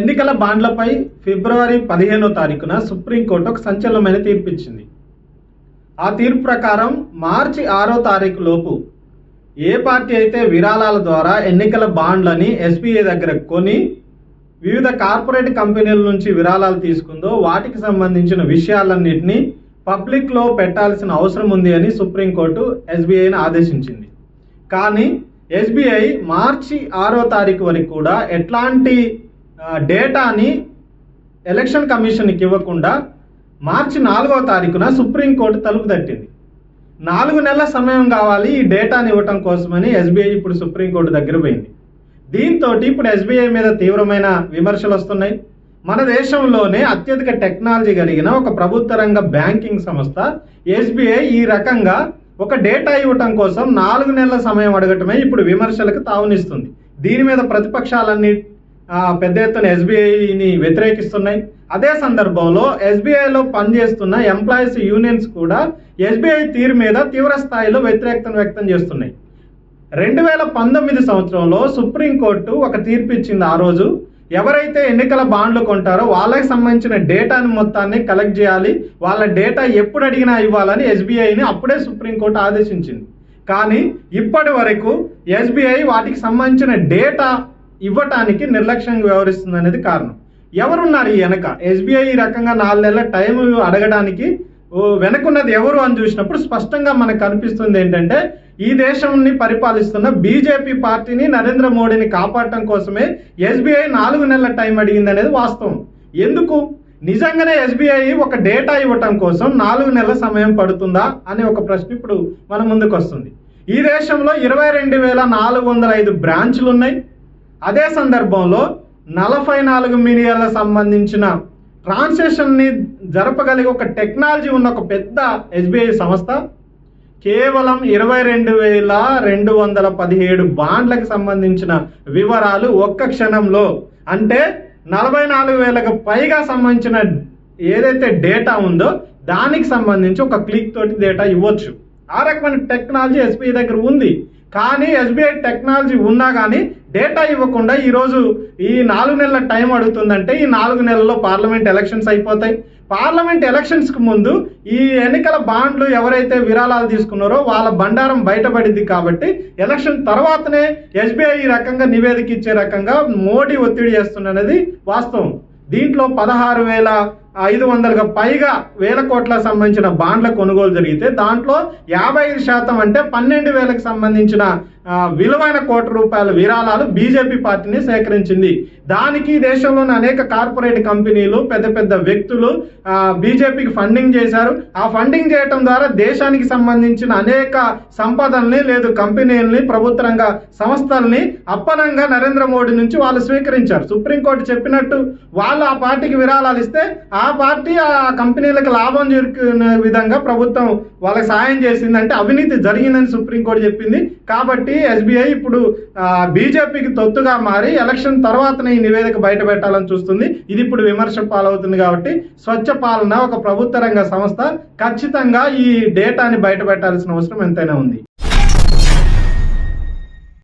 ఎన్నికల బాండ్లపై ఫిబ్రవరి పదిహేనో తారీఖున సుప్రీంకోర్టు ఒక సంచలనమైన తీర్పు ఇచ్చింది ఆ తీర్పు ప్రకారం మార్చి ఆరో తారీఖు లోపు ఏ పార్టీ అయితే విరాళాల ద్వారా ఎన్నికల బాండ్లని ఎస్బీఐ దగ్గర కొని వివిధ కార్పొరేట్ కంపెనీల నుంచి విరాళాలు తీసుకుందో వాటికి సంబంధించిన విషయాలన్నింటినీ పబ్లిక్లో పెట్టాల్సిన అవసరం ఉంది అని సుప్రీంకోర్టు ఎస్బీఐని ఆదేశించింది. కానీ ఎస్బీఐ మార్చి ఆరో తారీఖు వరకు కూడా ఎట్లాంటి డేటాని ఎలక్షన్ కమిషన్కి ఇవ్వకుండా మార్చి నాలుగో తారీఖున సుప్రీంకోర్టు తలుపు తట్టింది. నాలుగు నెలల సమయం కావాలి ఈ డేటాని ఇవ్వటం కోసమని ఎస్బీఐ ఇప్పుడు సుప్రీంకోర్టు దగ్గర పోయింది. దీంతో ఇప్పుడు ఎస్బీఐ మీద తీవ్రమైన విమర్శలు వస్తున్నాయి. మన దేశంలోనే అత్యధిక టెక్నాలజీ కలిగిన ఒక ప్రభుత్వ రంగ బ్యాంకింగ్ సంస్థ ఎస్బీఐ ఈ రకంగా ఒక డేటా ఇవ్వటం కోసం నాలుగు నెలల సమయం అడగటమే ఇప్పుడు విమర్శలకు తావునిస్తుంది. దీని మీద ప్రతిపక్షాలన్నీ పెద్ద ఎత్తున ఎస్బీఐని వ్యతిరేకిస్తున్నాయి. అదే సందర్భంలో ఎస్బీఐలో పనిచేస్తున్న ఎంప్లాయీస్ యూనియన్స్ కూడా ఎస్బీఐ తీరు మీద తీవ్ర స్థాయిలో వ్యతిరేకతను వ్యక్తం చేస్తున్నాయి. రెండు వేల పంతొమ్మిది సంవత్సరంలో సుప్రీంకోర్టు ఒక తీర్పు ఇచ్చింది ఆ రోజు. ఎవరైతే ఎన్నికల బాండ్లు కొంటారో వాళ్ళకి సంబంధించిన డేటాని మొత్తాన్ని కలెక్ట్ చేయాలి. వాళ్ళ డేటా ఎప్పుడు అడిగినా ఇవ్వాలని ఎస్బీఐని అప్పుడే సుప్రీంకోర్టు ఆదేశించింది. కానీ ఇప్పటి వరకు ఎస్బీఐ వాటికి సంబంధించిన డేటా ఇవ్వటానికి నిర్లక్ష్యంగా వ్యవహరిస్తుంది అనేది కారణం. ఎవరున్నారు ఈ వెనక? ఎస్బీఐ ఈ రకంగా నాలుగు నెలల టైం అడగడానికి వెనకున్నది ఎవరు అని చూసినప్పుడు స్పష్టంగా మనకు కనిపిస్తుంది ఏంటంటే ఈ దేశాన్ని పరిపాలిస్తున్న బీజేపీ పార్టీని నరేంద్ర మోడీని కాపాడటం కోసమే ఎస్బీఐ నాలుగు నెలల టైం అడిగింది అనేది వాస్తవం. ఎందుకు? నిజంగానే ఎస్బీఐ ఒక డేటా ఇవ్వటం కోసం నాలుగు నెలల సమయం పడుతుందా అనే ఒక ప్రశ్న ఇప్పుడు మన ముందుకు వస్తుంది ఈ దేశంలో ఇరవై రెండు వేల నాలుగు వందల ఐదు బ్రాంచ్లు ఉన్నాయి. అదే సందర్భంలో నలభై నాలుగు మిలియన్ల సంబంధించిన ట్రాన్సాక్షన్ని జరపగలిగే ఒక టెక్నాలజీ ఉన్న ఒక పెద్ద ఎస్బీఐ సంస్థ కేవలం ఇరవై రెండు వేల రెండు వందల పదిహేడు బాండ్లకు సంబంధించిన వివరాలు ఒక్క క్షణంలో. అంటే నలభై నాలుగు వేలకు పైగా సంబంధించిన ఏదైతే డేటా ఉందో దానికి సంబంధించి ఒక క్లిక్ తోటి డేటా ఇవ్వచ్చు. ఆ రకమైన టెక్నాలజీ ఎస్బీఐ దగ్గర ఉంది. కానీ ఎస్బీఐ టెక్నాలజీ ఉన్నా కానీ డేటా ఇవ్వకుండా ఈరోజు ఈ నాలుగు నెలల టైం అడుగుతుందంటే ఈ నాలుగు నెలల్లో పార్లమెంట్ ఎలక్షన్స్ అయిపోతాయి. పార్లమెంట్ ఎలక్షన్స్కి ముందు ఈ ఎన్నికల బాండ్లు ఎవరైతే విరాళాలు తీసుకున్నారో వాళ్ళ బండారం బయటపడింది కాబట్టి ఎలక్షన్ తర్వాతనే ఎస్బీఐ ఈ రకంగా నివేదిక ఇచ్చే రకంగా మోడీ ఒత్తిడి చేస్తున్నది వాస్తవం. దీంట్లో పదహారు వేల ఐదు వందలకు పైగా వేల కోట్లకు సంబంధించిన బాండ్ల కొనుగోలు జరిగితే దాంట్లో యాభై ఐదు శాతం అంటే పన్నెండు వేలకు సంబంధించిన విలువైన కోటి రూపాయల విరాళాలు బీజేపీ పార్టీని సేకరించింది. దానికి దేశంలోని అనేక కార్పొరేట్ కంపెనీలు పెద్ద పెద్ద వ్యక్తులు బీజేపీకి ఫండింగ్ చేశారు. ఆ ఫండింగ్ చేయటం ద్వారా దేశానికి సంబంధించిన అనేక సంపదల్ని లేదు కంపెనీలని ప్రభుత్వ రంగ సంస్థల్ని అప్పనంగా నరేంద్ర మోడీ నుంచి వాళ్ళు స్వీకరించారు. సుప్రీంకోర్టు చెప్పినట్టు వాళ్ళు ఆ పార్టీకి విరాళాలు ఇస్తే ఆ పార్టీ ఆ కంపెనీలకు లాభం చేరుకునే విధంగా ప్రభుత్వం వాళ్ళకి సాయం చేసిందంటే అవినీతి జరిగిందని సుప్రీంకోర్టు చెప్పింది. కాబట్టి ఎస్బీఐ ఇప్పుడు ఆ, బీజేపీకి తొత్తుగా మారి ఎలక్షన్ తర్వాతనే ఈ నివేదిక బయట పెట్టాలని చూస్తుంది. ఇది ఇప్పుడు విమర్శ పాలవుతుంది కాబట్టి స్వచ్ఛ పాలన ఒక ప్రభుత్వ రంగ సంస్థ ఖచ్చితంగా ఈ డేటాని బయట పెట్టాల్సిన అవసరం ఎంతైనా ఉంది.